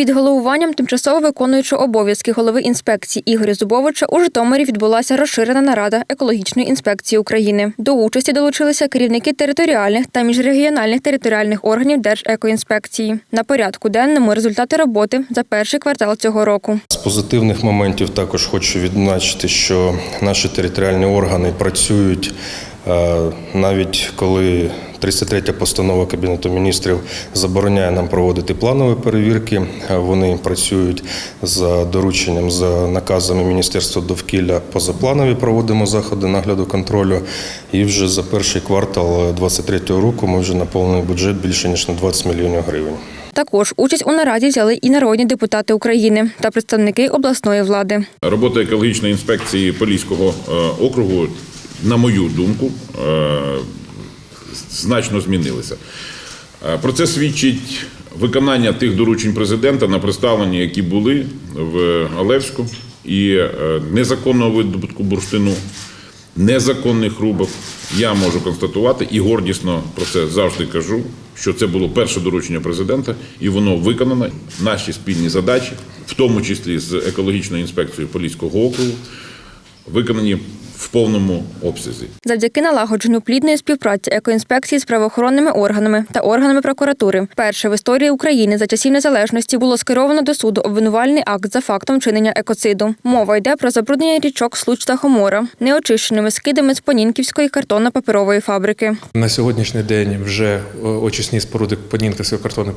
Під головуванням тимчасово виконуючого обов'язки голови інспекції Ігоря Зубовича у Житомирі відбулася розширена нарада екологічної інспекції України. До участі долучилися керівники територіальних та міжрегіональних територіальних органів Держекоінспекції. На порядку денному результати роботи за перший квартал цього року. З позитивних моментів також хочу відзначити, що наші територіальні органи працюють е, навіть коли 33 постанова Кабінету міністрів забороняє нам проводити планові перевірки. Вони працюють за дорученням, за наказами Міністерства довкілля позапланові проводимо заходи нагляду контролю. І вже за перший квартал 2023 року ми вже наповнили бюджет більше ніж на 20 мільйонів гривень. Також участь у нараді взяли і народні депутати України та представники обласної влади. Робота екологічної інспекції Поліського е, округу, на мою думку, е, значно змінилася. Е, Про це свідчить виконання тих доручень президента на представленні, які були в Олевську, і е, незаконного видобутку бурштину, незаконних рубок. Я можу констатувати і гордісно про це завжди кажу, що це було перше доручення президента, і воно виконано. Наші спільні задачі, в тому числі з екологічною інспекцією Поліського округу, виконані в повному обсязі. Завдяки налагодженню плідної співпраці екоінспекції з правоохоронними органами та органами прокуратури, перше в історії України за часів незалежності було скеровано до суду обвинувальний акт за фактом вчинення екоциду. Мова йде про забруднення річок Случ та Хомора неочищеними скидами з Понінківської картонно-паперової фабрики. На сьогоднішній день вже е, очисні споруди Понінківської картонної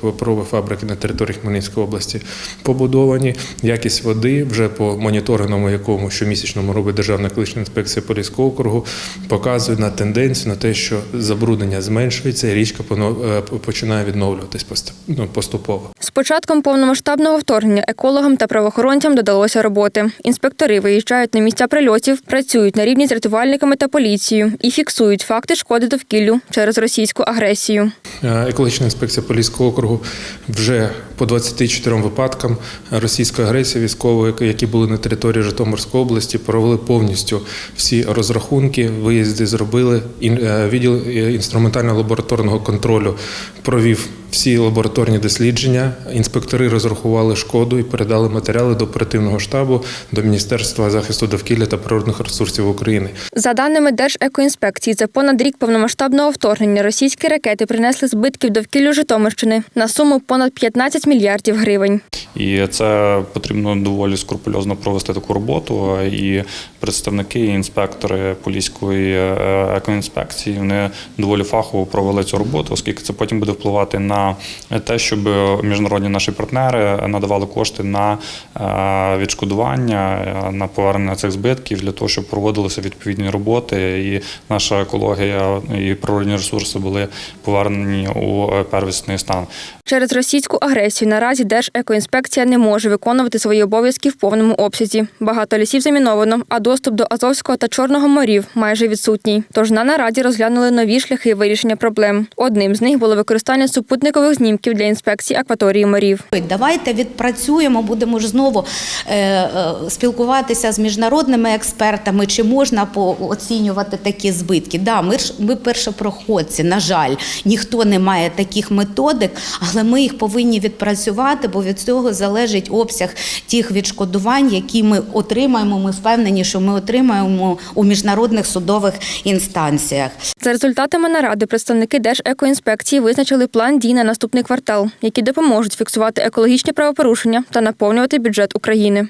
паперової фабрики на території Хмельницької області побудовані. Якість води вже по моніторинговому, якому щомісячному робить Державна екологічна інспекція Поліського округу, показує на тенденцію на те, що забруднення зменшується, і річка е, починає відновлюватись ну, поступово. З початком повномасштабного вторгнення екологам та правоохоронцям додалося роботи. Інспектори виїжджають на місця прильотів, працюють на рівні з рятувальниками та поліцією і фіксують факти шкоди довкіллю через російську агресію. Е, Екологічна інспекція Поліського округу вже по 24 випадкам російської агресії військової, які були на території Житомирської області, провели повністю всі розрахунки, виїзди зробили. Е, Відділ е, інструментально-лабораторного контролю провів всі лабораторні дослідження. Інспектори розрахували шкоду і передали матеріали до оперативного штабу, до Міністерства захисту довкілля та природних ресурсів України. За даними Держекоінспекції, за понад рік повномасштабного вторгнення російські ракети принесли збитків довкіллю Житомирщини на суму понад 15 мільярдів гривень. І це потрібно доволі скрупульозно провести таку роботу. І представники, і інспектори поліської е, екоінспекції вони доволі фахово провели цю роботу, оскільки це потім буде впливати на те, щоб міжнародні наші партнери надавали кошти на е, відшкодування, е, на повернення цих збитків для того, щоб проводилися відповідні роботи, і наша екологія і природні ресурси були повернені у первісний стан. Через російську агресію наразі Держекоінспекція не може виконувати свої обов'язки в повному обсязі. Багато лісів заміновано, а доступ до Азовського та Чорного морів майже відсутній. Тож на нараді розглянули нові шляхи вирішення проблем. Одним з них було використання супутникових знімків для інспекції акваторії морів. Давайте відпрацюємо, будемо ж знову е, е, спілкуватися з міжнародними експертами, чи можна по- оцінювати такі збитки. Да, ми ж ми першопроходці, на жаль, ніхто не має таких методик, але ми їх повинні відпрацювати, бо від цього залежить обсяг тих відшкодувань, які ми отримаємо. Ми впевнені, що ми отримаємо у міжнародних судових інстанціях. За результатами наради представники Держекоінспекції визначили план дій на наступний квартал, які допоможуть фіксувати екологічні правопорушення та наповнювати бюджет України.